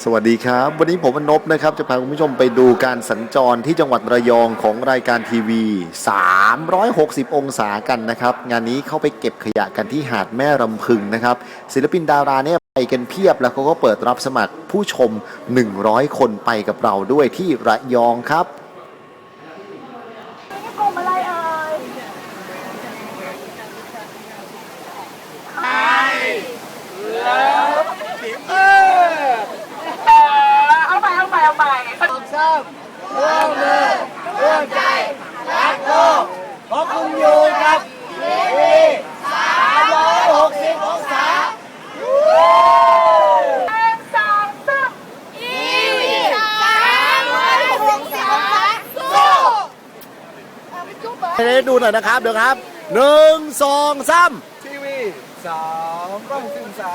สวัสดีครับ วันนี้ผมอนบนะครับจะพาคุณผู้ชมไปดูการสัญจรที่จังหวัดระยองของรายการทีวี 360 องศากันนะครับ งานนี้เข้าไปเก็บขยะกันที่หาดแม่รำพึงนะครับ ศิลปินดาราเนี่ยไปกันเพียบแล้วเขาก็เปิดรับสมัครผู้ชม 100 คนไปกับเราด้วยที่ระยองครับ กลุ่มอะไรเอ่ยเอาไปเอาไปเอาไป เพราะคุณอยู่กับทีวี360องศาหนึ่งสองสามทีวีสามร้อยหกสิบองศาสู้ให้ได้ดูหน่อยนะครับ เดี๋ยวครับหนึ่งสองสามทีวี360องศา